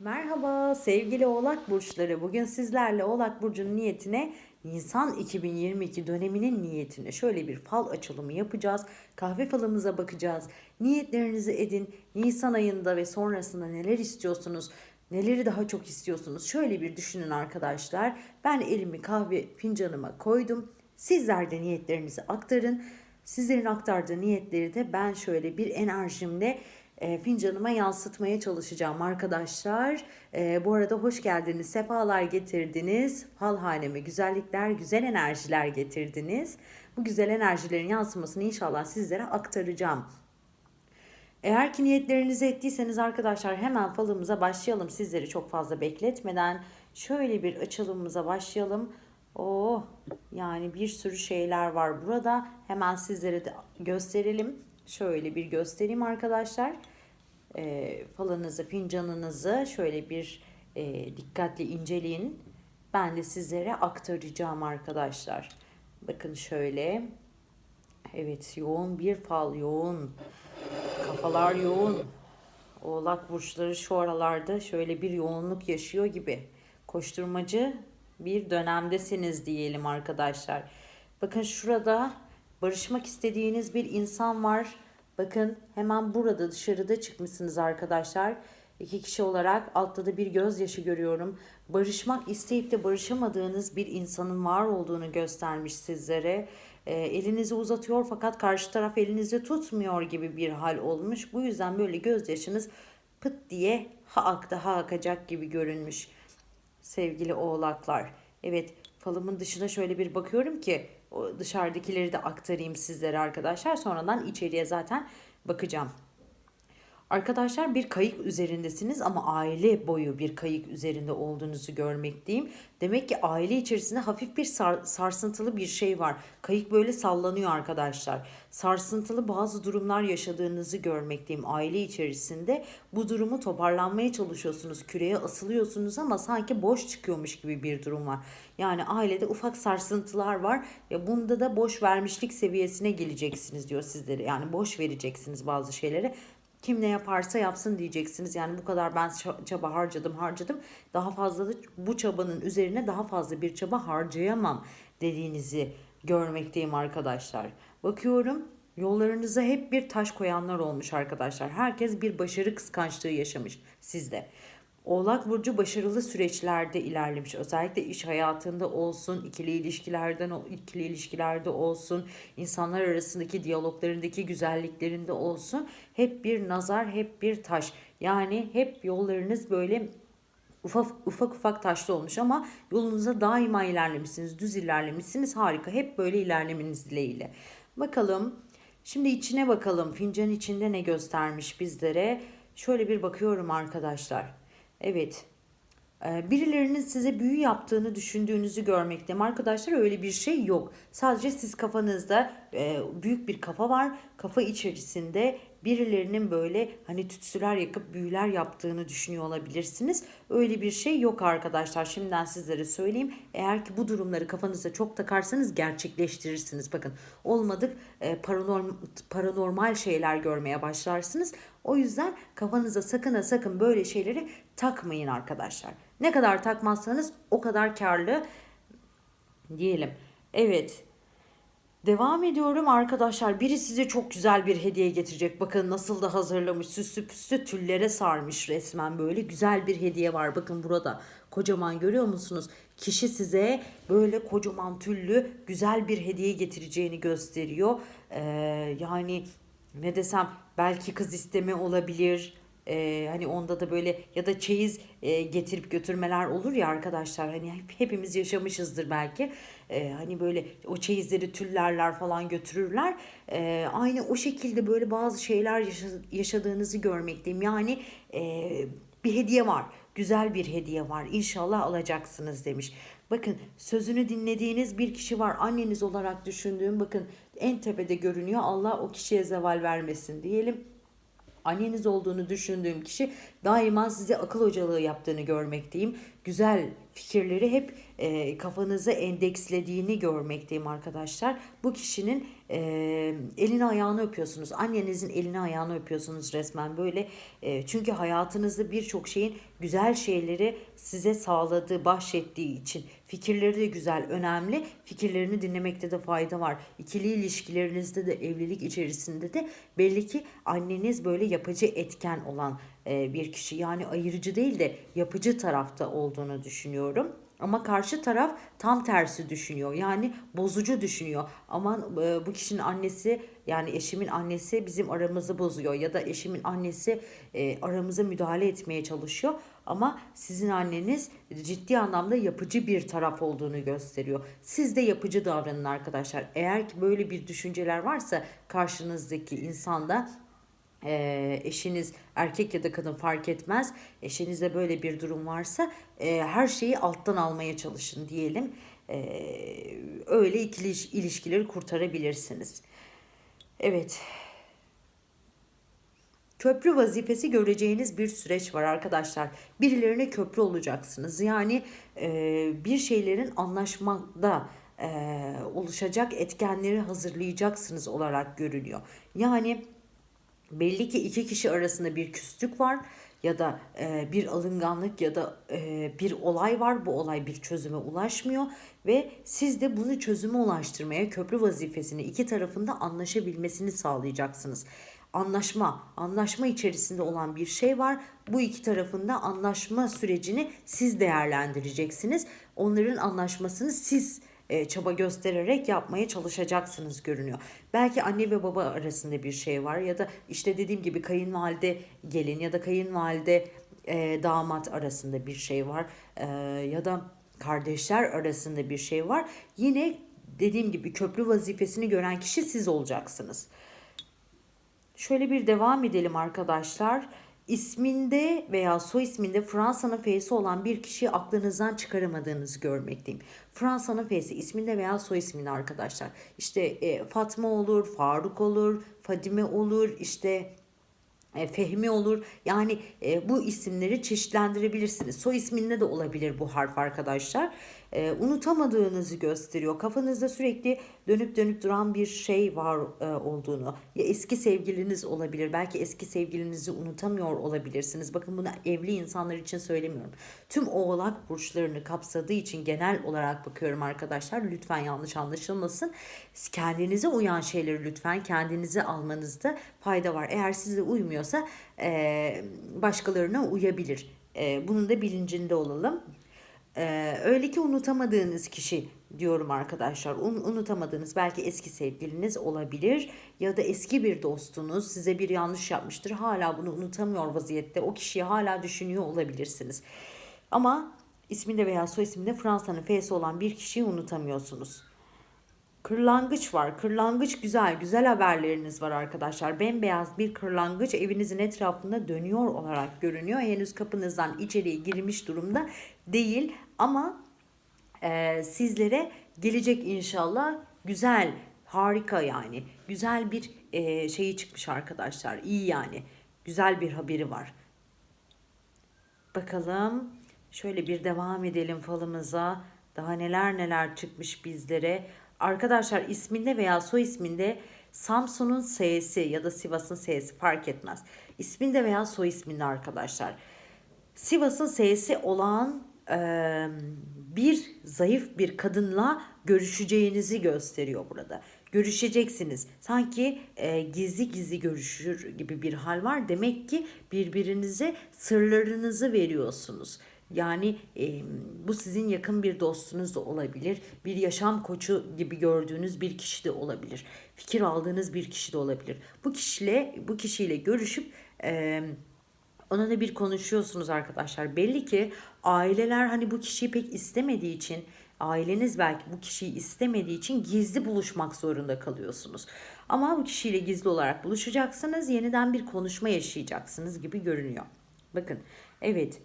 Merhaba sevgili Oğlak Burçları. Bugün sizlerle Oğlak Burcu'nun niyetine Nisan 2022 döneminin niyetine şöyle bir fal açılımı yapacağız. Kahve falımıza bakacağız. Niyetlerinizi edin. Nisan ayında ve sonrasında neler istiyorsunuz? Neleri daha çok istiyorsunuz? Şöyle bir düşünün arkadaşlar. Ben elimi kahve fincanıma koydum. Sizler de niyetlerinizi aktarın. Sizlerin aktardığı niyetleri de ben şöyle bir enerjimle e, fincanıma yansıtmaya çalışacağım arkadaşlar. E, bu arada hoş geldiniz, sefalar getirdiniz. Falhaneme güzellikler, güzel enerjiler getirdiniz. Bu güzel enerjilerin yansımasını inşallah sizlere aktaracağım. Eğer ki niyetlerinizi ettiyseniz arkadaşlar hemen falımıza başlayalım. Sizleri çok fazla bekletmeden şöyle bir açılımımıza başlayalım. Oh yani bir sürü şeyler var burada. Hemen sizlere de gösterelim. Şöyle bir göstereyim arkadaşlar. E, falınızı, fincanınızı şöyle bir e, dikkatli inceleyin. Ben de sizlere aktaracağım arkadaşlar. Bakın şöyle. Evet yoğun bir fal yoğun. Kafalar yoğun. Oğlak burçları şu aralarda şöyle bir yoğunluk yaşıyor gibi. Koşturmacı bir dönemdesiniz diyelim arkadaşlar. Bakın şurada barışmak istediğiniz bir insan var. Bakın hemen burada dışarıda çıkmışsınız arkadaşlar. İki kişi olarak altta da bir gözyaşı görüyorum. Barışmak isteyip de barışamadığınız bir insanın var olduğunu göstermiş sizlere. E, elinizi uzatıyor fakat karşı taraf elinizi tutmuyor gibi bir hal olmuş. Bu yüzden böyle gözyaşınız pıt diye ha aktı ha akacak gibi görünmüş sevgili oğlaklar. Evet falımın dışına şöyle bir bakıyorum ki dışarıdakileri de aktarayım sizlere arkadaşlar. Sonradan içeriye zaten bakacağım. Arkadaşlar bir kayık üzerindesiniz ama aile boyu bir kayık üzerinde olduğunuzu görmekteyim. Demek ki aile içerisinde hafif bir sar, sarsıntılı bir şey var. Kayık böyle sallanıyor arkadaşlar. Sarsıntılı bazı durumlar yaşadığınızı görmekteyim aile içerisinde. Bu durumu toparlanmaya çalışıyorsunuz. Küreye asılıyorsunuz ama sanki boş çıkıyormuş gibi bir durum var. Yani ailede ufak sarsıntılar var. Ya bunda da boş vermişlik seviyesine geleceksiniz diyor sizlere. Yani boş vereceksiniz bazı şeyleri. Kim ne yaparsa yapsın diyeceksiniz. Yani bu kadar ben çaba harcadım harcadım. Daha fazla da bu çabanın üzerine daha fazla bir çaba harcayamam dediğinizi görmekteyim arkadaşlar. Bakıyorum yollarınıza hep bir taş koyanlar olmuş arkadaşlar. Herkes bir başarı kıskançlığı yaşamış sizde. Oğlak Burcu başarılı süreçlerde ilerlemiş. Özellikle iş hayatında olsun, ikili ilişkilerden ikili ilişkilerde olsun, insanlar arasındaki diyaloglarındaki güzelliklerinde olsun. Hep bir nazar, hep bir taş. Yani hep yollarınız böyle ufak ufak ufak taşlı olmuş ama yolunuza daima ilerlemişsiniz, düz ilerlemişsiniz. Harika. Hep böyle ilerlemeniz dileğiyle. Bakalım. Şimdi içine bakalım. Fincan içinde ne göstermiş bizlere? Şöyle bir bakıyorum arkadaşlar. Evet. Ee, birilerinin size büyü yaptığını düşündüğünüzü görmekteyim. Arkadaşlar öyle bir şey yok. Sadece siz kafanızda e, büyük bir kafa var. Kafa içerisinde birilerinin böyle hani tütsüler yakıp büyüler yaptığını düşünüyor olabilirsiniz. Öyle bir şey yok arkadaşlar. Şimdiden sizlere söyleyeyim. Eğer ki bu durumları kafanıza çok takarsanız gerçekleştirirsiniz. Bakın olmadık e, paranormal, paranormal şeyler görmeye başlarsınız. O yüzden kafanıza sakın ha sakın böyle şeyleri takmayın arkadaşlar. Ne kadar takmazsanız o kadar karlı diyelim. Evet Devam ediyorum arkadaşlar. Biri size çok güzel bir hediye getirecek. Bakın nasıl da hazırlamış. Süslü püslü tüllere sarmış resmen böyle. Güzel bir hediye var. Bakın burada kocaman görüyor musunuz? Kişi size böyle kocaman tüllü güzel bir hediye getireceğini gösteriyor. Ee, yani ne desem belki kız isteme olabilir. E, hani onda da böyle ya da çeyiz e, getirip götürmeler olur ya arkadaşlar. Hani hep, hepimiz yaşamışızdır belki. E, hani böyle o çeyizleri tüllerler falan götürürler. E, aynı o şekilde böyle bazı şeyler yaşadığınızı görmekteyim yani e, bir hediye var. Güzel bir hediye var. İnşallah alacaksınız demiş. Bakın sözünü dinlediğiniz bir kişi var anneniz olarak düşündüğüm bakın en tepede görünüyor Allah o kişiye zeval vermesin diyelim anneniz olduğunu düşündüğüm kişi daima size akıl hocalığı yaptığını görmekteyim. Güzel fikirleri hep e, kafanıza endekslediğini görmekteyim arkadaşlar. Bu kişinin e, elini ayağını öpüyorsunuz. Annenizin elini ayağını öpüyorsunuz resmen böyle. E, çünkü hayatınızda birçok şeyin güzel şeyleri size sağladığı, bahşettiği için fikirleri de güzel, önemli. Fikirlerini dinlemekte de fayda var. İkili ilişkilerinizde de evlilik içerisinde de belli ki anneniz böyle yapıcı etken olan e, bir kişi. Yani ayırıcı değil de yapıcı tarafta olduğunu düşünüyorum. Ama karşı taraf tam tersi düşünüyor. Yani bozucu düşünüyor. Aman e, bu kişinin annesi yani eşimin annesi bizim aramızı bozuyor ya da eşimin annesi e, aramıza müdahale etmeye çalışıyor. Ama sizin anneniz ciddi anlamda yapıcı bir taraf olduğunu gösteriyor. Siz de yapıcı davranın arkadaşlar. Eğer ki böyle bir düşünceler varsa karşınızdaki insanda e, eşiniz erkek ya da kadın fark etmez. Eşinizde böyle bir durum varsa e, her şeyi alttan almaya çalışın diyelim. E, öyle ikili ilişkileri kurtarabilirsiniz. Evet. Köprü vazifesi göreceğiniz bir süreç var arkadaşlar. Birilerine köprü olacaksınız. Yani e, bir şeylerin anlaşmada e, oluşacak etkenleri hazırlayacaksınız olarak görülüyor. Yani belli ki iki kişi arasında bir küslük var ya da e, bir alınganlık ya da e, bir olay var. Bu olay bir çözüme ulaşmıyor ve siz de bunu çözüme ulaştırmaya köprü vazifesini iki tarafında anlaşabilmesini sağlayacaksınız. Anlaşma, anlaşma içerisinde olan bir şey var. Bu iki tarafında anlaşma sürecini siz değerlendireceksiniz. Onların anlaşmasını siz e, çaba göstererek yapmaya çalışacaksınız görünüyor. Belki anne ve baba arasında bir şey var ya da işte dediğim gibi kayınvalide gelin ya da kayınvalide e, damat arasında bir şey var e, ya da kardeşler arasında bir şey var. Yine dediğim gibi köprü vazifesini gören kişi siz olacaksınız. Şöyle bir devam edelim arkadaşlar. İsminde veya soy isminde Fransa'nın F'si olan bir kişiyi aklınızdan çıkaramadığınızı görmekteyim. Fransa'nın F'si isminde veya soy isminde arkadaşlar. İşte e, Fatma olur, Faruk olur, Fadime olur, işte e, Fehmi olur. Yani e, bu isimleri çeşitlendirebilirsiniz. Soy isminde de olabilir bu harf arkadaşlar. E, unutamadığınızı gösteriyor. Kafanızda sürekli dönüp dönüp duran bir şey var e, olduğunu. Ya eski sevgiliniz olabilir. Belki eski sevgilinizi unutamıyor olabilirsiniz. Bakın bunu evli insanlar için söylemiyorum. Tüm oğlak burçlarını kapsadığı için genel olarak bakıyorum arkadaşlar. Lütfen yanlış anlaşılmasın. Kendinize uyan şeyleri lütfen kendinize almanızda fayda var. Eğer size uymuyorsa e, başkalarına uyabilir. E, bunun da bilincinde olalım. Ee, öyle ki unutamadığınız kişi diyorum arkadaşlar. Un, unutamadığınız belki eski sevgiliniz olabilir ya da eski bir dostunuz size bir yanlış yapmıştır. Hala bunu unutamıyor vaziyette. O kişiyi hala düşünüyor olabilirsiniz. Ama isminde veya soy isminde Fransa'nın F'si olan bir kişiyi unutamıyorsunuz. Kırlangıç var. Kırlangıç güzel. Güzel haberleriniz var arkadaşlar. Bembeyaz bir kırlangıç evinizin etrafında dönüyor olarak görünüyor. Henüz kapınızdan içeriye girmiş durumda değil. Ama e, sizlere gelecek inşallah güzel, harika yani. Güzel bir e, şeyi çıkmış arkadaşlar. İyi yani. Güzel bir haberi var. Bakalım. Şöyle bir devam edelim falımıza. Daha neler neler çıkmış bizlere. Arkadaşlar isminde veya soy isminde Samsun'un S'si ya da Sivas'ın S'si fark etmez. İsminde veya soy isminde arkadaşlar. Sivas'ın S'si olan e, bir zayıf bir kadınla görüşeceğinizi gösteriyor burada. Görüşeceksiniz. Sanki e, gizli gizli görüşür gibi bir hal var. Demek ki birbirinize sırlarınızı veriyorsunuz. Yani e, bu sizin yakın bir dostunuz da olabilir. Bir yaşam koçu gibi gördüğünüz bir kişi de olabilir. Fikir aldığınız bir kişi de olabilir. Bu kişiyle bu kişiyle görüşüp e, ona da bir konuşuyorsunuz arkadaşlar. Belli ki aileler hani bu kişiyi pek istemediği için aileniz belki bu kişiyi istemediği için gizli buluşmak zorunda kalıyorsunuz. Ama bu kişiyle gizli olarak buluşacaksınız. Yeniden bir konuşma yaşayacaksınız gibi görünüyor. Bakın evet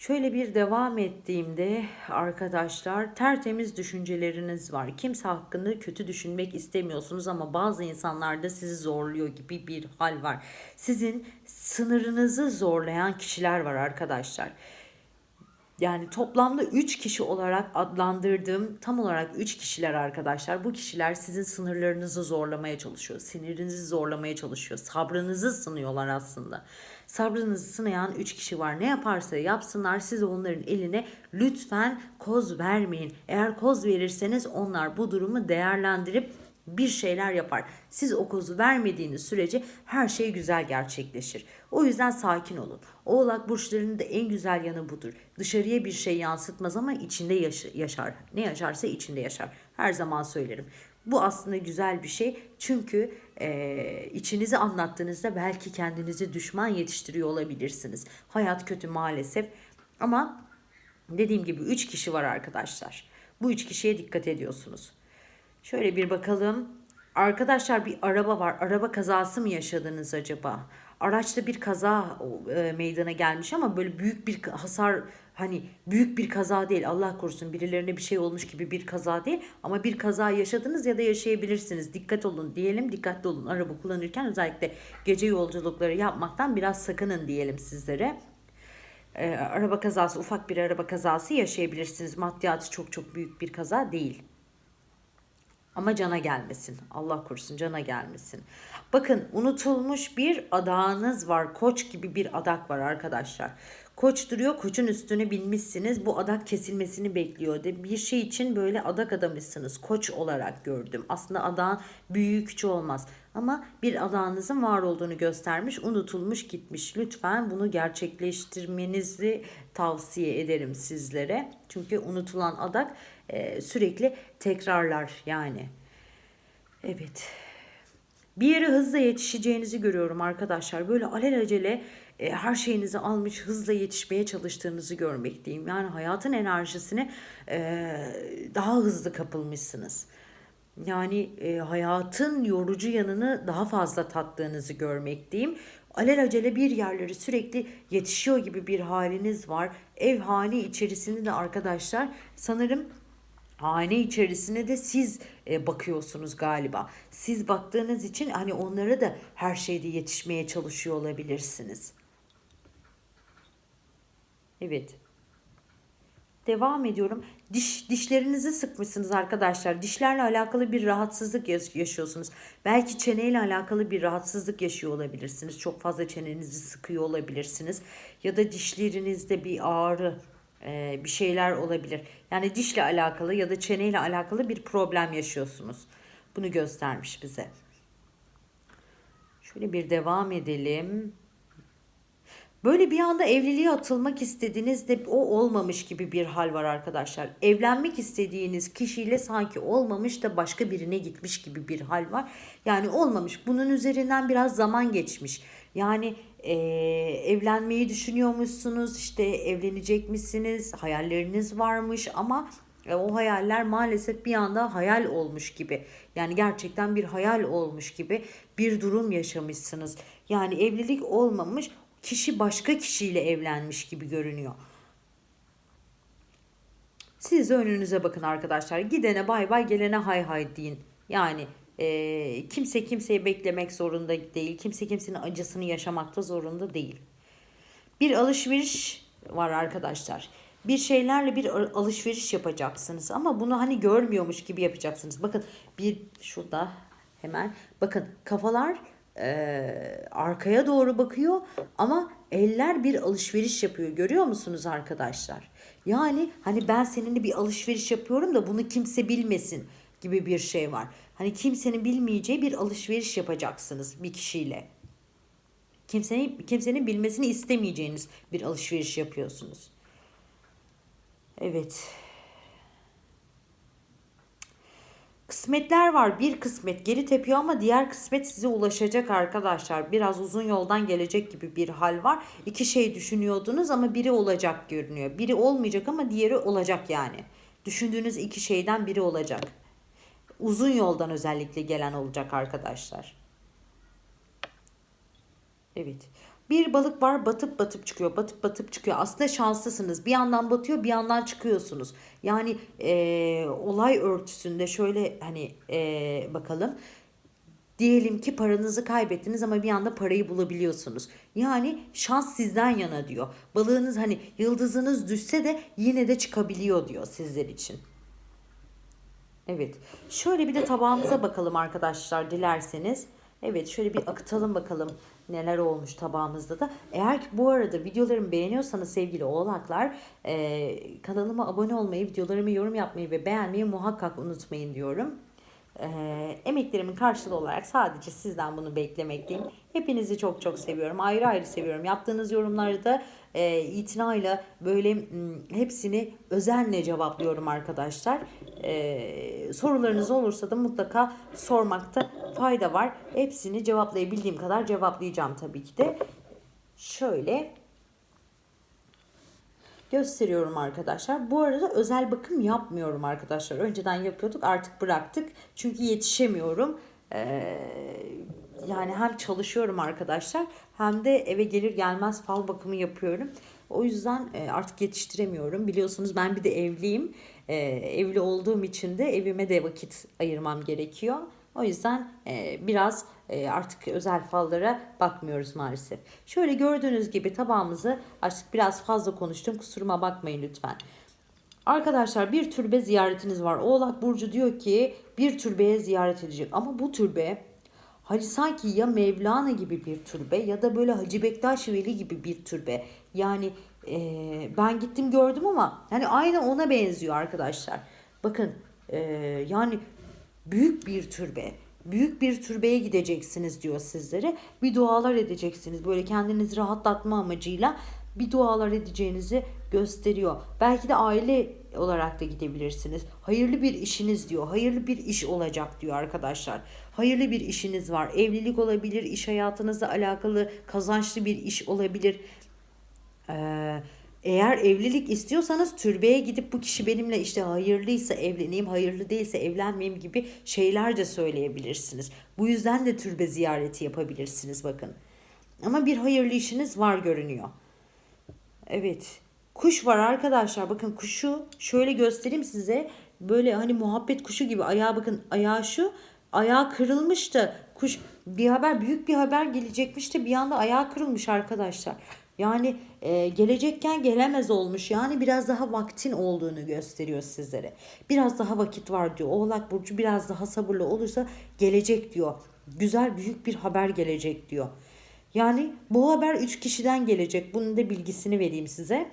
Şöyle bir devam ettiğimde arkadaşlar tertemiz düşünceleriniz var. Kimse hakkında kötü düşünmek istemiyorsunuz ama bazı insanlar da sizi zorluyor gibi bir hal var. Sizin sınırınızı zorlayan kişiler var arkadaşlar. Yani toplamda 3 kişi olarak adlandırdığım tam olarak 3 kişiler arkadaşlar. Bu kişiler sizin sınırlarınızı zorlamaya çalışıyor. Sinirinizi zorlamaya çalışıyor. Sabrınızı sınıyorlar aslında. Sabrınızı sınayan 3 kişi var. Ne yaparsa yapsınlar siz onların eline lütfen koz vermeyin. Eğer koz verirseniz onlar bu durumu değerlendirip bir şeyler yapar. Siz o kozu vermediğiniz sürece her şey güzel gerçekleşir. O yüzden sakin olun. Oğlak burçlarının da en güzel yanı budur. Dışarıya bir şey yansıtmaz ama içinde yaş- yaşar. Ne yaşarsa içinde yaşar. Her zaman söylerim. Bu aslında güzel bir şey. Çünkü e, içinizi anlattığınızda belki kendinizi düşman yetiştiriyor olabilirsiniz. Hayat kötü maalesef. Ama dediğim gibi 3 kişi var arkadaşlar. Bu 3 kişiye dikkat ediyorsunuz. Şöyle bir bakalım. Arkadaşlar bir araba var. Araba kazası mı yaşadınız acaba? Araçta bir kaza e, meydana gelmiş ama böyle büyük bir hasar hani büyük bir kaza değil Allah korusun birilerine bir şey olmuş gibi bir kaza değil ama bir kaza yaşadınız ya da yaşayabilirsiniz. Dikkat olun diyelim dikkatli olun araba kullanırken özellikle gece yolculukları yapmaktan biraz sakının diyelim sizlere. E, araba kazası ufak bir araba kazası yaşayabilirsiniz. Maddiyatı çok çok büyük bir kaza değil. Ama cana gelmesin. Allah korusun cana gelmesin. Bakın unutulmuş bir adağınız var. Koç gibi bir adak var arkadaşlar. Koç duruyor. Koçun üstüne binmişsiniz. Bu adak kesilmesini bekliyor. De bir şey için böyle adak adamışsınız. Koç olarak gördüm. Aslında adağın büyüğü küçüğü olmaz. Ama bir adağınızın var olduğunu göstermiş. Unutulmuş gitmiş. Lütfen bunu gerçekleştirmenizi tavsiye ederim sizlere. Çünkü unutulan adak e, sürekli tekrarlar yani. Evet. Bir yere hızla yetişeceğinizi görüyorum arkadaşlar. Böyle alelacele e, her şeyinizi almış hızla yetişmeye çalıştığınızı görmekteyim. Yani hayatın enerjisine e, daha hızlı kapılmışsınız. Yani e, hayatın yorucu yanını daha fazla tattığınızı görmekteyim. Alelacele bir yerleri sürekli yetişiyor gibi bir haliniz var. Ev hali içerisinde de arkadaşlar sanırım hane içerisine de siz e, bakıyorsunuz galiba. Siz baktığınız için hani onlara da her şeyde yetişmeye çalışıyor olabilirsiniz. Evet. Devam ediyorum. Diş dişlerinizi sıkmışsınız arkadaşlar. Dişlerle alakalı bir rahatsızlık yaşıyorsunuz. Belki çeneyle alakalı bir rahatsızlık yaşıyor olabilirsiniz. Çok fazla çenenizi sıkıyor olabilirsiniz. Ya da dişlerinizde bir ağrı e, bir şeyler olabilir. Yani dişle alakalı ya da çeneyle alakalı bir problem yaşıyorsunuz. Bunu göstermiş bize. Şöyle bir devam edelim. Böyle bir anda evliliğe atılmak istediğinizde o olmamış gibi bir hal var arkadaşlar. Evlenmek istediğiniz kişiyle sanki olmamış da başka birine gitmiş gibi bir hal var. Yani olmamış. Bunun üzerinden biraz zaman geçmiş. Yani e, evlenmeyi düşünüyormuşsunuz, işte evlenecek misiniz, hayalleriniz varmış ama e, o hayaller maalesef bir anda hayal olmuş gibi. Yani gerçekten bir hayal olmuş gibi bir durum yaşamışsınız. Yani evlilik olmamış, kişi başka kişiyle evlenmiş gibi görünüyor. Siz önünüze bakın arkadaşlar. Gidene bay bay, gelene hay hay deyin. Yani e, kimse kimseyi beklemek zorunda değil. Kimse kimsenin acısını yaşamakta zorunda değil. Bir alışveriş var arkadaşlar. Bir şeylerle bir alışveriş yapacaksınız ama bunu hani görmüyormuş gibi yapacaksınız. Bakın bir şurada hemen bakın kafalar e, arkaya doğru bakıyor ama eller bir alışveriş yapıyor. Görüyor musunuz arkadaşlar? Yani hani ben seninle bir alışveriş yapıyorum da bunu kimse bilmesin gibi bir şey var. Hani kimsenin bilmeyeceği bir alışveriş yapacaksınız bir kişiyle. Kimsenin kimsenin bilmesini istemeyeceğiniz bir alışveriş yapıyorsunuz. Evet. Kısmetler var. Bir kısmet geri tepiyor ama diğer kısmet size ulaşacak arkadaşlar. Biraz uzun yoldan gelecek gibi bir hal var. İki şey düşünüyordunuz ama biri olacak görünüyor. Biri olmayacak ama diğeri olacak yani. Düşündüğünüz iki şeyden biri olacak. Uzun yoldan özellikle gelen olacak arkadaşlar. Evet. Bir balık var batıp batıp çıkıyor, batıp batıp çıkıyor. Aslında şanslısınız. Bir yandan batıyor, bir yandan çıkıyorsunuz. Yani eee, olay örtüsünde şöyle hani eee, bakalım. Diyelim ki paranızı kaybettiniz ama bir anda parayı bulabiliyorsunuz. Yani şans sizden yana diyor. Balığınız hani yıldızınız düşse de yine de çıkabiliyor diyor sizler için. Evet. Şöyle bir de tabağımıza bakalım arkadaşlar dilerseniz. Evet şöyle bir akıtalım bakalım neler olmuş tabağımızda da. Eğer ki bu arada videolarımı beğeniyorsanız sevgili oğlaklar e, kanalıma abone olmayı, videolarımı yorum yapmayı ve beğenmeyi muhakkak unutmayın diyorum. E, emeklerimin karşılığı olarak sadece sizden bunu beklemekteyim. Hepinizi çok çok seviyorum. Ayrı ayrı seviyorum. Yaptığınız yorumları da e, itinayla böyle hepsini özenle cevaplıyorum arkadaşlar. E, sorularınız olursa da mutlaka sormakta fayda var. Hepsini cevaplayabildiğim kadar cevaplayacağım tabii ki de. Şöyle gösteriyorum arkadaşlar. Bu arada özel bakım yapmıyorum arkadaşlar. Önceden yapıyorduk artık bıraktık. Çünkü yetişemiyorum. Ee, yani hem çalışıyorum arkadaşlar hem de eve gelir gelmez fal bakımı yapıyorum. O yüzden e, artık yetiştiremiyorum. Biliyorsunuz ben bir de evliyim. Ee, evli olduğum için de evime de vakit ayırmam gerekiyor. O yüzden e, biraz artık özel fallara bakmıyoruz maalesef. Şöyle gördüğünüz gibi tabağımızı açtık. Biraz fazla konuştum. Kusuruma bakmayın lütfen. Arkadaşlar bir türbe ziyaretiniz var. Oğlak Burcu diyor ki bir türbeye ziyaret edecek. Ama bu türbe hani sanki ya Mevlana gibi bir türbe ya da böyle Hacı Bektaş Veli gibi bir türbe. Yani e, ben gittim gördüm ama hani aynı ona benziyor arkadaşlar. Bakın e, yani büyük bir türbe. Büyük bir türbeye gideceksiniz diyor sizlere. Bir dualar edeceksiniz. Böyle kendinizi rahatlatma amacıyla bir dualar edeceğinizi gösteriyor. Belki de aile olarak da gidebilirsiniz. Hayırlı bir işiniz diyor. Hayırlı bir iş olacak diyor arkadaşlar. Hayırlı bir işiniz var. Evlilik olabilir, iş hayatınızla alakalı kazançlı bir iş olabilir. Ee, eğer evlilik istiyorsanız türbeye gidip bu kişi benimle işte hayırlıysa evleneyim, hayırlı değilse evlenmeyeyim gibi şeyler de söyleyebilirsiniz. Bu yüzden de türbe ziyareti yapabilirsiniz bakın. Ama bir hayırlı işiniz var görünüyor. Evet. Kuş var arkadaşlar. Bakın kuşu şöyle göstereyim size. Böyle hani muhabbet kuşu gibi. Ayağı bakın ayağı şu. Ayağı kırılmış da kuş bir haber büyük bir haber gelecekmiş de bir anda ayağı kırılmış arkadaşlar. Yani e, gelecekken gelemez olmuş. Yani biraz daha vaktin olduğunu gösteriyor sizlere. Biraz daha vakit var diyor. Oğlak Burcu biraz daha sabırlı olursa gelecek diyor. Güzel büyük bir haber gelecek diyor. Yani bu haber 3 kişiden gelecek. Bunun da bilgisini vereyim size.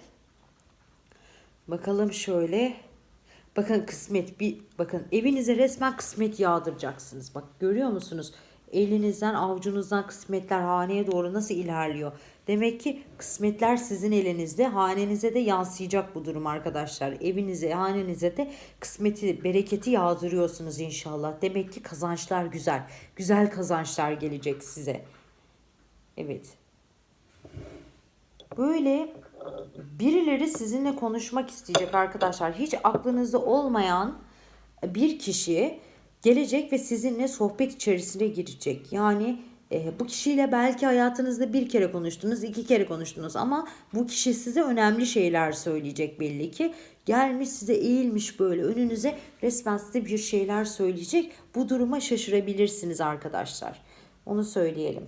Bakalım şöyle. Bakın kısmet bir bakın evinize resmen kısmet yağdıracaksınız. Bak görüyor musunuz? Elinizden avucunuzdan kısmetler haneye doğru nasıl ilerliyor? Demek ki kısmetler sizin elinizde. Hanenize de yansıyacak bu durum arkadaşlar. Evinize, hanenize de kısmeti, bereketi yağdırıyorsunuz inşallah. Demek ki kazançlar güzel. Güzel kazançlar gelecek size. Evet. Böyle birileri sizinle konuşmak isteyecek arkadaşlar. Hiç aklınızda olmayan bir kişi gelecek ve sizinle sohbet içerisine girecek. Yani e, bu kişiyle belki hayatınızda bir kere konuştunuz, iki kere konuştunuz ama bu kişi size önemli şeyler söyleyecek belli ki. Gelmiş size eğilmiş böyle önünüze resmen size bir şeyler söyleyecek. Bu duruma şaşırabilirsiniz arkadaşlar. Onu söyleyelim.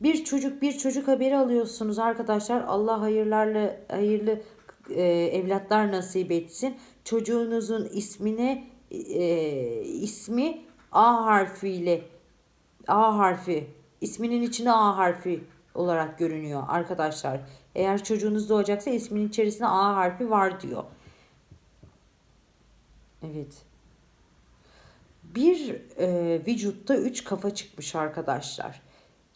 Bir çocuk bir çocuk haberi alıyorsunuz arkadaşlar. Allah hayırlarla hayırlı e, evlatlar nasip etsin. Çocuğunuzun ismine e, ismi A harfiyle A harfi isminin içinde A harfi olarak görünüyor arkadaşlar. Eğer çocuğunuz doğacaksa isminin içerisinde A harfi var diyor. Evet. Bir e, vücutta üç kafa çıkmış arkadaşlar.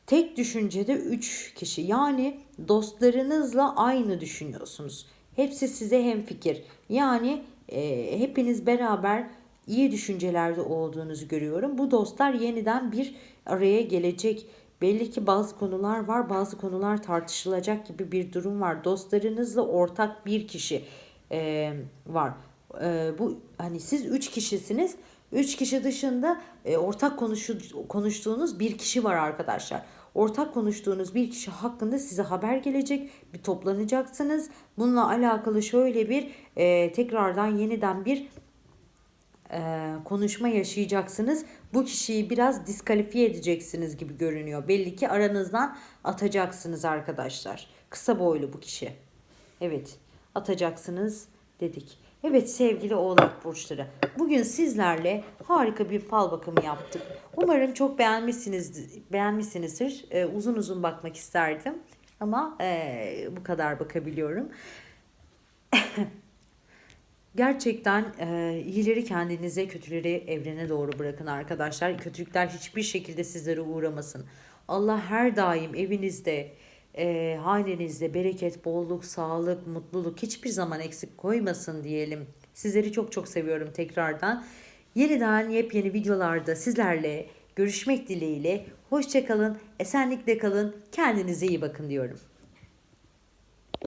Tek düşüncede üç kişi yani dostlarınızla aynı düşünüyorsunuz. Hepsi size hem fikir. Yani e, hepiniz beraber iyi düşüncelerde olduğunuzu görüyorum. Bu dostlar yeniden bir araya gelecek. Belli ki bazı konular var, bazı konular tartışılacak gibi bir durum var. Dostlarınızla ortak bir kişi e, var. E, bu hani siz üç kişisiniz. Üç kişi dışında e, ortak konuşu, konuştuğunuz bir kişi var arkadaşlar. ortak konuştuğunuz bir kişi hakkında size haber gelecek. Bir toplanacaksınız. Bununla alakalı şöyle bir e, tekrardan yeniden bir e, konuşma yaşayacaksınız. Bu kişiyi biraz diskalifiye edeceksiniz gibi görünüyor. Belli ki aranızdan atacaksınız arkadaşlar. Kısa boylu bu kişi. Evet, atacaksınız dedik. Evet sevgili Oğlak burçları. Bugün sizlerle harika bir fal bakımı yaptık. Umarım çok beğenmişsiniz beğenmişsinizdir. Ee, uzun uzun bakmak isterdim ama ee, bu kadar bakabiliyorum. Gerçekten e, iyileri kendinize, kötüleri evrene doğru bırakın arkadaşlar. Kötülükler hiçbir şekilde sizlere uğramasın. Allah her daim evinizde, e, hanenizde bereket, bolluk, sağlık, mutluluk hiçbir zaman eksik koymasın diyelim. Sizleri çok çok seviyorum tekrardan. Yeniden yepyeni videolarda sizlerle görüşmek dileğiyle. Hoşçakalın, esenlikle kalın, kendinize iyi bakın diyorum.